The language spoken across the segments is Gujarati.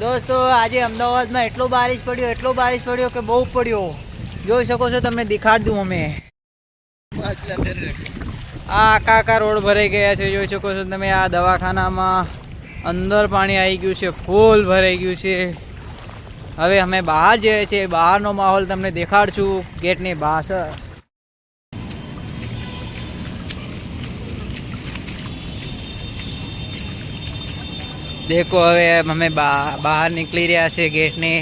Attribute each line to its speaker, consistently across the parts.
Speaker 1: દોસ્તો, આજે અમદાવાદમાં એટલો બારિશ પડ્યો, એટલો બારિશ પડ્યો કે બહુ પડ્યો. જોઈ શકો છો તમે દેખાડ દઉં અમે. આ આખા આખા રોડ ભરાઈ ગયા છે, જોઈ શકો છો તમે, આ દવાખાનામાં અંદર પાણી આવી ગયું છે, ફૂલ ભરાઈ ગયું છે. હવે અમે બહાર જઈએ છીએ, બહારનો માહોલ તમને દેખાડશું, ગેટની બહાર દેખો, હવે અમે બહાર નીકળી રહ્યા છે ગેટની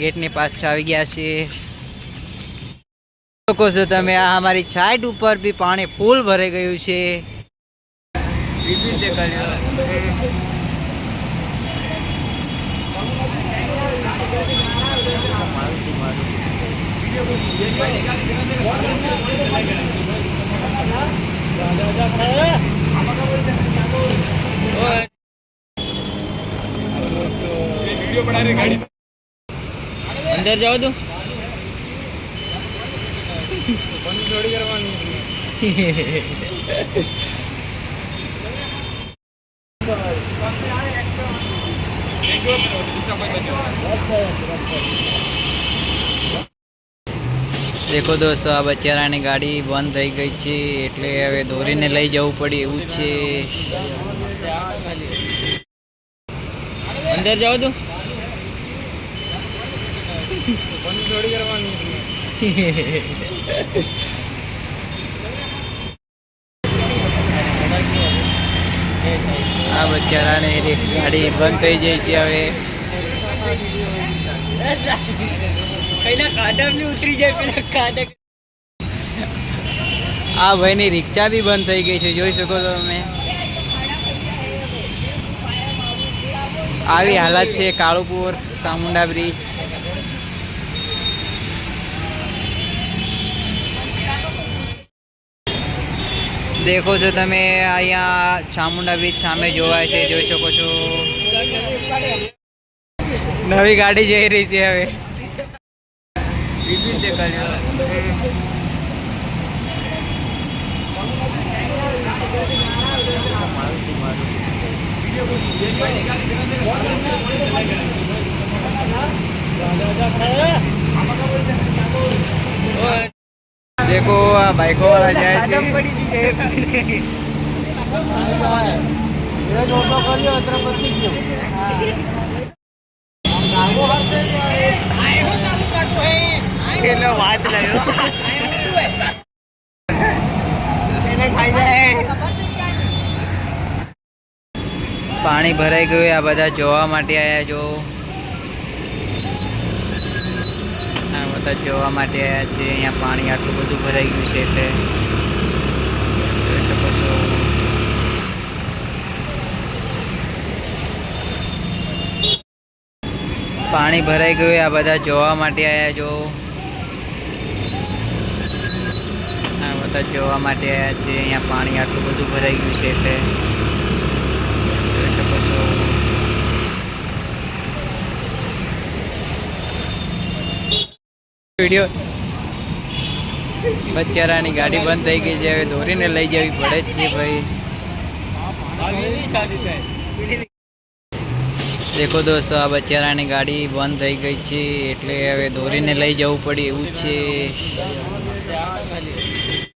Speaker 1: ગેટની પાછળ આવી ગયા છીએ. શકો છો તમે? આ અમારી સાઈડ ઉપર બી પાણી ફૂલ ભરાઈ ગયું છે. અંદર જાઓ તું. દેખો દોસ્તો આ બચારાની ગાડી બંધ થઈ ગઈ છે એટલે હવે દોરીને લઈ જવું પડે એવું છે. અંદર જાઓ તું. આ બચારાને ગાડી બંધ થઈ જાય છે હવે. પેલા બી ઉતરી જાય પેલા કાઢા આ ભાઈની રિક્ષા બી બંધ થઈ ગઈ છે જોઈ શકો છો તમે. આવી હાલત છે કાળુપુર ચામુંડા બ્રિજ. દેખો છો તમે અહીંયા ચામુંડા બીચ સામે જોવાય છે, જોઈ શકો છો. નવી ગાડી જઈ રહી છે હવે. देखो બાઈકો વાળા જાય છે. વાત પાણી ભરાઈ ગયું આ બધા જોવા માટે આવ્યા જો. આ બધા જોવા માટે આવ્યા છે. અહીંયા પાણી આટલું બધું ભરાઈ ગયું છે એટલે જોઈ શકો છો. પાણી ભરાઈ ગયું આ બધા જોવા માટે આવ્યા જો. આ બધા જોવા માટે આવ્યા છે. અહીંયા પાણી આટલું બધું ભરાઈ ગયું છે એટલે જોઈ શકો છો. વીડિયો બચારાની ગાડી બંધ થઈ ગઈ છે, હવે દોરીને લઈ જવી પડે જ છે ભાઈ. દેખો દોસ્તો, આ બચારાની ગાડી બંધ થઈ ગઈ છે, એટલે હવે દોરીને લઈ જવું પડે એવું છે.